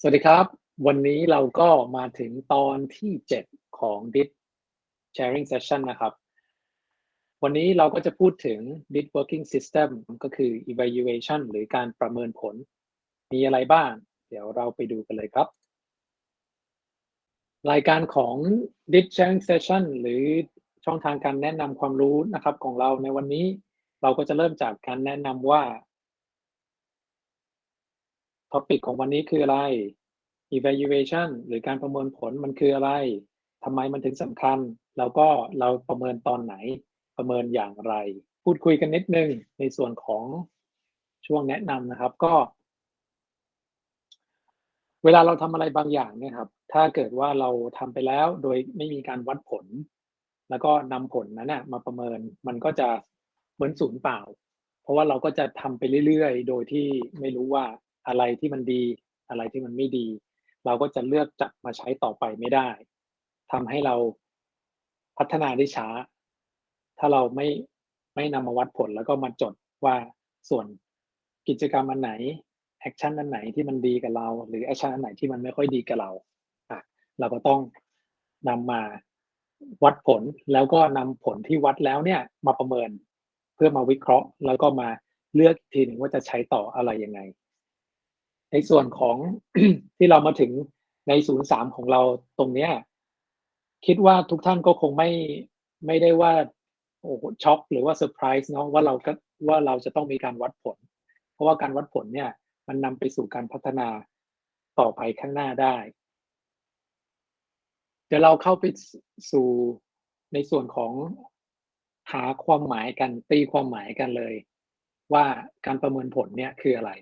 สวัสดีครับ วันนี้เราก็มาถึงตอนที่ 7 ของ DIT Sharing Session นะครับ วันนี้เราก็จะพูดถึง DIT Working System ก็คือ Evaluation หรือการประเมินผล มีอะไรบ้าง เดี๋ยวเราไปดูกันเลยครับ รายการของ DIT Sharing Session หรือช่องทางการแนะนำความรู้นะครับของเราในวันนี้ เราก็จะเริ่มจากการแนะนำว่า ท็อปิกของวันนี้คืออะไร evaluation หรือการประเมินผลมันคืออะไรทำไมมันถึงสำคัญ แล้วก็เราประเมินตอนไหน ประเมินอย่างไร พูดคุยกันนิดนึงในส่วนของช่วงแนะนำนะครับ ก็ เวลาเราทำอะไรบางอย่างเนี่ยครับ ถ้าเกิดว่าเราทำไปแล้วโดยไม่มีการวัดผล แล้วก็นำผลนั้นนะมาประเมิน มันก็จะเหมือนศูนย์เปล่า เพราะว่าเราก็จะทำไปเรื่อยๆ โดยที่ไม่รู้ว่า อะไรที่มันดี อะไรที่มันไม่ดี เราก็จะเลือกจับมาใช้ต่อไปไม่ได้ทำให้เราพัฒนาได้ช้า ถ้าเราไม่ไม่นำมาวัดผลแล้วก็มาจดว่าส่วนกิจกรรมอันไหนแอคชั่นอันไหนที่มันดีกับเรา หรือแอคชั่นอันไหนที่มันไม่ค่อยดีกับเราอะเราก็ต้องนำมาวัดผลแล้วก็นำผลที่วัดแล้วเนี่ยมาประเมิน เพื่อมาวิเคราะห์ แล้วก็มาเลือกทีหนึ่งว่าจะใช้ต่ออะไรยังไง ในส่วนของที่เรามาถึงในศูนย์สามของเราตรงเนี้ย คิดว่าทุกท่านก็คงไม่ไม่ได้ว่าโอ้ช็อกหรือว่าเซอร์ไพรส์เนาะว่าเราก็ว่าเราจะต้องมีการวัดผล เพราะว่าการวัดผลเนี่ย มันนำไปสู่การพัฒนาต่อไปข้างหน้าได้ เดี๋ยวเราเข้าไปสู่ในส่วนของหาความหมายกันตีความหมายกันเลย ว่าการประเมินผลเนี่ยคืออะไร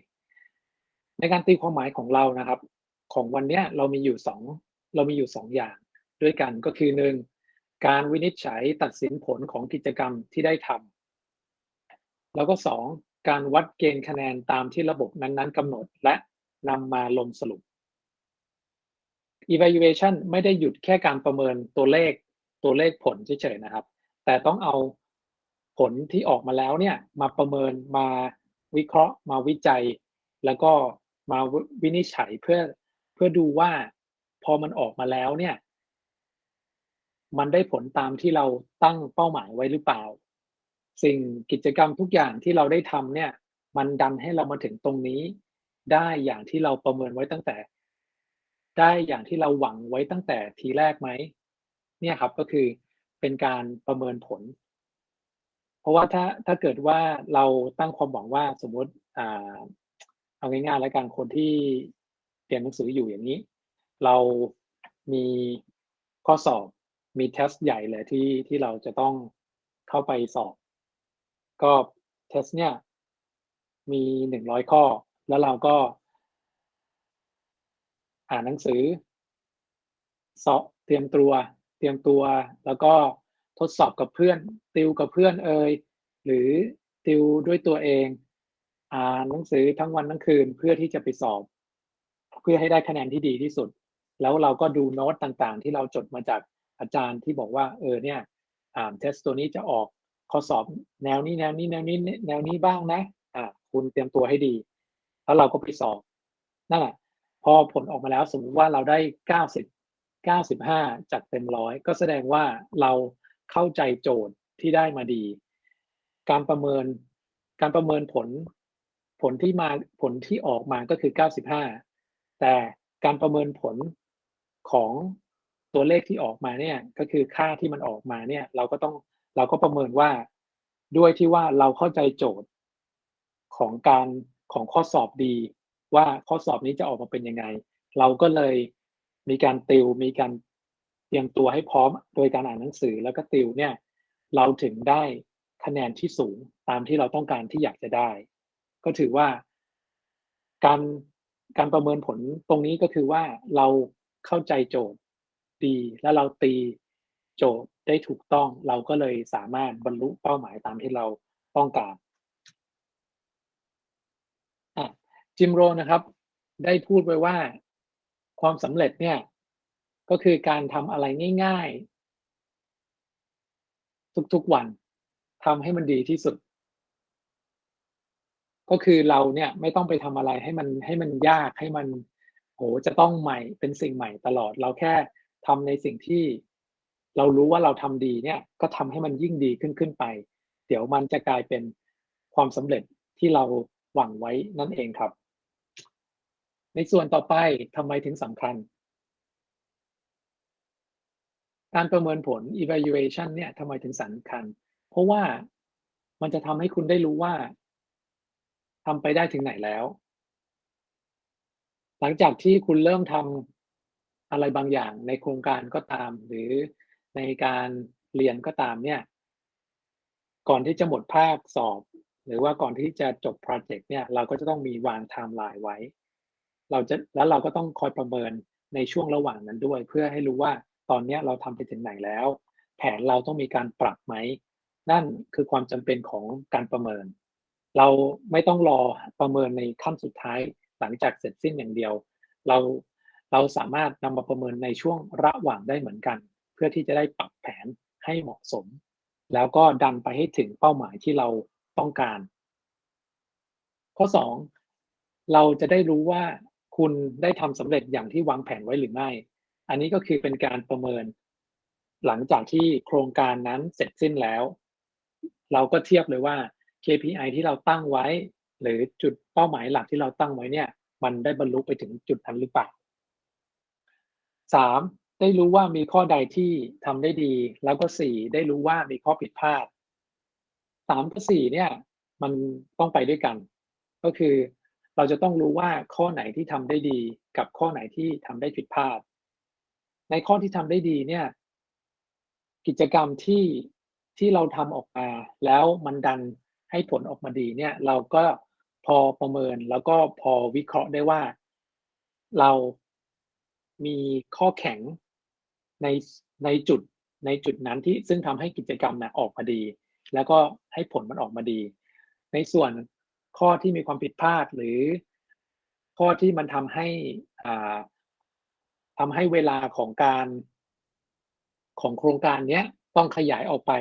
ในการตีความหมายของเรานะครับ ของวันนี้เรามีอยู่สองเรามีอยู่สองอย่าง ด้วยกันก็คือหนึ่งการวินิจฉัยตัดสินผลของกิจกรรมที่ได้ทำแล้วก็สองการวัดเกณฑ์คะแนนตามที่ระบบนั้นๆกำหนดและนำมาลงสรุป evaluation ไม่ได้หยุดแค่การประเมินตัวเลขตัวเลขผลเฉยๆนะครับ แต่ต้องเอาผลที่ออกมาแล้วเนี่ยมาประเมินมาวิเคราะห์มาวิจัย แล้วก็ มาวินิจฉัยเพื่อเพื่อดูว่าพอมันออกมาแล้วเนี่ย มันได้ผลตามที่เราตั้งเป้าหมายไว้หรือเปล่า สิ่งกิจกรรมทุกอย่างที่เราได้ทำเนี่ย มันดันให้เรามาถึงตรงนี้ ได้อย่างที่เราประเมินไว้ตั้งแต่ ได้อย่างที่เราหวังไว้ตั้งแต่ทีแรกไหมเนี่ยครับก็คือเป็นการประเมินผล เพราะว่าถ้าถ้าเกิดว่าเราตั้งความหวังว่าสมมติอ่า เอาง่ายๆแล้วกันคนที่เรียนหนังสืออยู่อย่างนี้ เรามีข้อสอบมีเทสใหญ่เลยที่ที่เราจะต้องเข้าไปสอบ ก็เทสเนี่ยมีหนึ่งร้อยข้อ แล้วเราก็ อ่านหนังสือ สอบเตรียมตัว เตรียมตัว แล้วก็ทดสอบกับเพื่อน ติวกับเพื่อนเอ่ยหรือติวด้วยตัวเอง อ่านหนังสือทั้งวันทั้งคืนเพื่อที่จะไปสอบ เพื่อให้ได้คะแนนที่ดีที่สุด แล้วเราก็ดูโน้ตต่างๆ ที่เราจดมาจากอาจารย์ที่บอกว่า เออเนี่ยอ่าเทสตัวนี้จะออกข้อสอบแนวนี้แนวนี้แนวนี้แนวนี้บ้างนะอ่าคุณเตรียมตัวให้ดี แล้วเราก็ไปสอบนั่นแหละพอผลออกมาแล้วสมมติว่าเราได้เก้าสิบเก้าสิบห้าจากเต็มร้อยก็แสดงว่าเราเข้าใจโจทย์ที่ได้มาดี การประเมินการประเมินผล ผลที่มาผลที่ออกมาก็คือ 95 แต่การประเมินผลของตัวเลขที่ออกมาเนี่ยก็คือค่าที่มันออกมาเนี่ย เราก็ต้องเราก็ประเมินว่าด้วยที่ว่าเราเข้าใจโจทย์ของการของข้อสอบดี ว่าข้อสอบนี้จะออกมาเป็นยังไง เราก็เลยมีการติวมีการเตรียมตัวให้พร้อมโดยการอ่านหนังสือแล้วก็ติวเนี่ย เราถึงได้คะแนนที่สูงตามที่เราต้องการที่อยากจะได้ ก็ถือว่า การการประเมินผลตรงนี้ก็คือว่าเราเข้าใจโจทย์ดี แล้วเราตีโจทย์ได้ถูกต้อง เราก็เลยสามารถบรรลุเป้าหมายตามที่เราต้องการจิมโรนะครับ ได้พูดไว้ว่าความสำเร็จเนี่ย ก็คือการทำอะไรง่าย ๆ ทุกๆวันทำให้มันดีที่สุด ก็คือเราเนี่ยไม่ต้องไปทำอะไรให้มันให้มันยากให้มันโอ้โฮจะต้องใหม่เป็นสิ่งใหม่ตลอด เราแค่ทำในสิ่งที่เรารู้ว่าเราทำดีเนี่ยก็ทำให้มันยิ่งดีขึ้นขึ้นไป เดี๋ยวมันจะกลายเป็นความสำเร็จที่เราหวังไว้นั่นเองครับ ในส่วนต่อไปทำไมถึงสำคัญ?การประเมินผล evaluation เนี่ยทำไมถึงสำคัญ เพราะว่ามันจะทำให้คุณได้รู้ว่า ทำไปได้ถึงไหนแล้ว หลังจากที่คุณเริ่มทำอะไรบางอย่างในโครงการก็ตาม หรือในการเรียนก็ตามเนี่ย ก่อนที่จะหมดภาคสอบ หรือว่าก่อนที่จะจบพรเจกต์เนี่ย เราก็จะต้องมีวางไทม์ไลน์ไว้ เราจะแล้วเราก็ต้องคอยประเมินในช่วงระหว่างนั้นด้วย เพื่อให้รู้ว่าตอนนี้เราทำไปถึงไหนแล้ว แผนเราต้องมีการปรับไหม นั่นคือความจำเป็นของการประเมิน เราไม่ต้องรอประเมินในขั้นสุดท้ายหลังจากเสร็จสิ้นอย่างเดียว เราเราสามารถนำมาประเมินในช่วงระหว่างได้เหมือนกัน เพื่อที่จะได้ปรับแผนให้เหมาะสม แล้วก็ดันไปให้ถึงเป้าหมายที่เราต้องการ ข้อ 2 เราจะได้รู้ว่าคุณได้ทำสำเร็จอย่างที่วางแผนไว้หรือไม่ อันนี้ก็คือเป็นการประเมิน หลังจากที่โครงการนั้นเสร็จสิ้นแล้ว เราก็เทียบเลยว่า KPI ที่เราตั้งไว้ หรือจุดเป้าหมายหลักที่เราตั้งไว้เนี่ยมันได้บรรลุไปถึงจุดนั้นหรือเปล่า 3 ได้รู้ว่ามีข้อใดที่ทำได้ดี แล้วก็ 4 ได้รู้ว่ามีข้อผิดพลาด 3 กับ 4 เนี่ยมันต้องไปด้วยกัน ก็คือเราจะต้องรู้ว่าข้อไหนที่ทำได้ดี กับข้อไหนที่ทำได้ผิดพลาด ในข้อที่ทำได้ดีเนี่ยกิจกรรมที่ที่เราทำออกมา แล้วมันดัน ให้ผลออกมาดีเนี่ย เราก็พอประเมินแล้วก็พอวิเคราะห์ได้ว่า เรามีข้อแข็งในในจุดในจุดนั้นที่ซึ่งทำให้กิจกรรมน่ะออกมาดี แล้วก็ให้ผลมันออกมาดี ในส่วนข้อที่มีความผิดพลาดหรือ ข้อที่มันทำให้อ่าทำให้เวลาของการของโครงการเนี้ยต้องขยายออกไป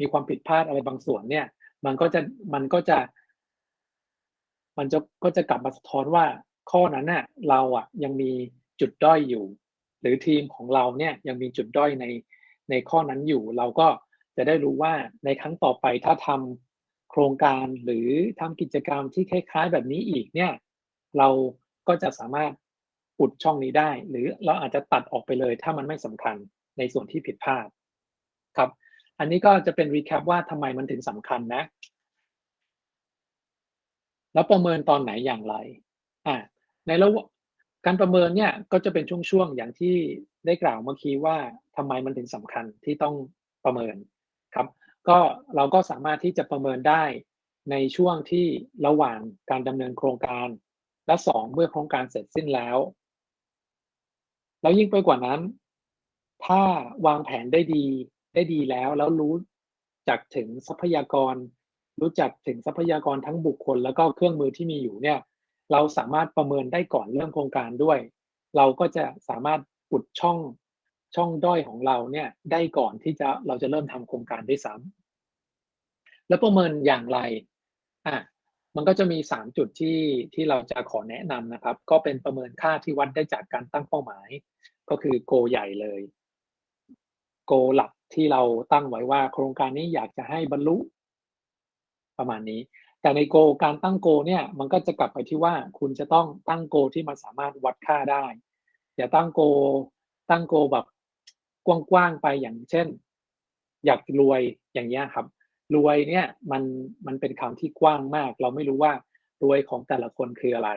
มีความผิดพลาดอะไรบางส่วนเนี่ย มันก็จะมันก็จะ มันจะก็จะกลับมาสะท้อนว่าข้อนั้นน่ะเราอะยังมีจุดด้อยอยู่ หรือทีมของเราเนี่ยยังมีจุดด้อยในในข้อนั้นอยู่ เราก็จะได้รู้ว่าในครั้งต่อไปถ้าทำโครงการหรือทำกิจกรรมที่คล้าย ๆ แบบนี้อีกเนี่ย เราก็จะสามารถอุดช่องนี้ได้ หรือเราอาจจะตัดออกไปเลย ถ้ามันไม่สำคัญในส่วนที่ผิดพลาดครับ อันนี้ก็จะเป็น recap ว่าทำไมมันถึงสำคัญนะ แล้วประเมินตอนไหนอย่างไรอ่าในระหว่างการประเมินเนี่ยก็จะเป็นช่วงๆอย่างที่ได้กล่าวเมื่อกี้ว่าทำไมมันถึงสำคัญที่ต้องประเมินครับ ก็เราก็สามารถที่จะประเมินได้ในช่วงที่ระหว่างการดำเนินโครงการ และ2เมื่อโครงการเสร็จสิ้นแล้ว แล้วยิ่งไปกว่านั้น ถ้าวางแผนได้ดี ได้ดีแล้ว แล้วรู้จักถึงทรัพยากร รู้จักถึงทรัพยากรทั้งบุคคล แล้วก็เครื่องมือที่มีอยู่เนี่ย เราสามารถประเมินได้ก่อนเริ่มโครงการด้วย เราก็จะสามารถอุดช่องช่องด้อยของเราเนี่ยได้ก่อนที่จะเราจะเริ่มทำโครงการด้วยซ้ำแล้วประเมินอย่างไรอามันก็จะมี 3 จุดที่ที่เราจะขอแนะนำนะครับ ก็เป็นประเมินค่าที่วัดได้จากการตั้งเป้าหมาย ก็คือ goal ใหญ่เลย goal หลัก ที่เราตั้งไว้ว่าโครงการนี้อยากจะให้บรรลุ ประมาณนี้ แต่ใน goal การตั้ง goal เนี่ยมันก็จะกลับไปที่ว่าคุณจะต้องตั้ง goal ที่มันสามารถวัดค่าได้ อย่าตั้ง goal ตั้ง goal แบบกว้างๆไปอย่างเช่น อยากรวยอย่างเงี้ยครับ รวยเนี่ยมันมันเป็นคำที่กว้างมาก เราไม่รู้ว่ารวยของแต่ละคนคืออะไร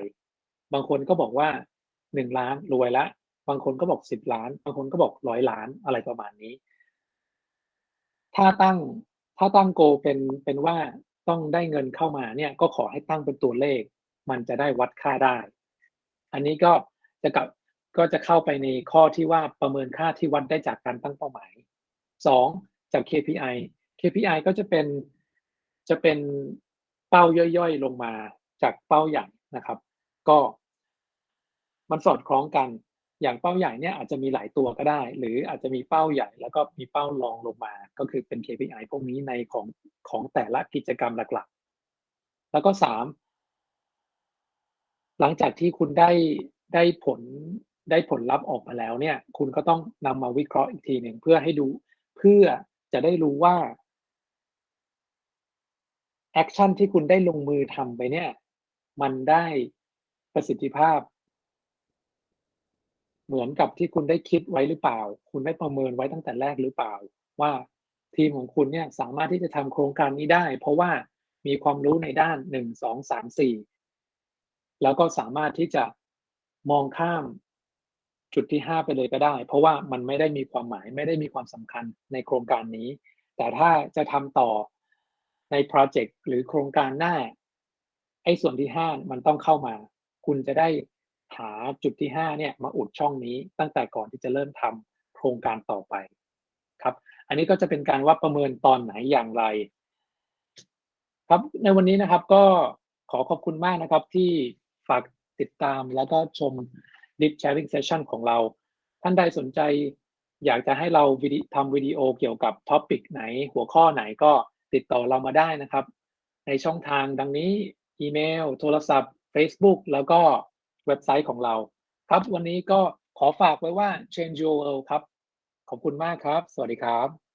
บางคนก็บอกว่า1,000,000รวยล้วบางคนก็บอก10,000,000บางคนก็บอก100,000,000อะไรประมาณนี้ ถ้าตั้งถ้าตั้ง goal เป็นเป็นว่าต้องได้เงินเข้ามาเนี่ยก็ขอให้ตั้งเป็นตัวเลข มันจะได้วัดค่าได้ อันนี้ก็จะกับก็จะเข้าไปในข้อที่ว่าประเมินค่าที่วัดได้จากการตั้งเป้าหมาย 2 จาก KPI KPI ก็จะเป็นจะเป็นเป้าย่อยๆ ลงมาจากเป้าใหญ่นะครับ ก็มันสอดคล้องกัน อย่างเป้าใหญ่เนี่ยอาจจะมีหลายตัวก็ได้ หรืออาจจะมีเป้าใหญ่ แล้วก็มีเป้ารองลงมา ก็คือเป็น KPI พวกนี้ในของของแต่ละกิจกรรมหลักๆ แล้วก็3หลังจากที่คุณได้ได้ผลได้ผลลัพธ์ออกมาแล้วเนี่ย คุณก็ต้องนำมาวิเคราะห์อีกทีหนึ่งเพื่อให้ดูเพื่อจะได้รู้ว่าแอคชั่นที่คุณได้ลงมือทำไปเนี่ย มันได้ประสิทธิภาพ เหมือนกับที่คุณได้คิดไว้หรือเปล่า คุณได้ประเมินไว้ตั้งแต่แรกหรือเปล่า ว่าทีมของคุณเนี่ยสามารถที่จะทำโครงการนี้ได้ เพราะว่ามีความรู้ในด้านหนึ่งสองสามสี่แล้วก็สามารถที่จะมองข้ามจุดที่ห้าไปเลยก็ได้ เพราะว่ามันไม่ได้มีความหมายไม่ได้มีความสำคัญในโครงการนี้ แต่ถ้าจะทำต่อในโปรเจกต์หรือโครงการหน้าไอ้ส่วนที่ห้ามันต้องเข้ามา คุณจะได้ หาจุดที่ห้าเนี่ยมาอุดช่องนี้ตั้งแต่ก่อนที่จะเริ่มทำโครงการต่อไปครับ อันนี้ก็จะเป็นการว่าประเมินตอนไหนอย่างไร ครับในวันนี้นะครับก็ขอขอบคุณมากนะครับที่ฝากติดตามแล้วก็ชม Deep Sharing Session ของเรา ท่านใดสนใจอยากจะให้เราทำวิดีโอเกี่ยวกับท็อปิกไหน หัวข้อไหนก็ติดต่อเรามาได้นะครับ ในช่องทางดังนี้ อีเมล โทรศัพท์ Facebook แล้วก็ เว็บไซต์ของเรา ครับวันนี้ก็ขอฝากไว้ว่า Change Your World ครับ ขอบคุณมากครับ สวัสดีครับ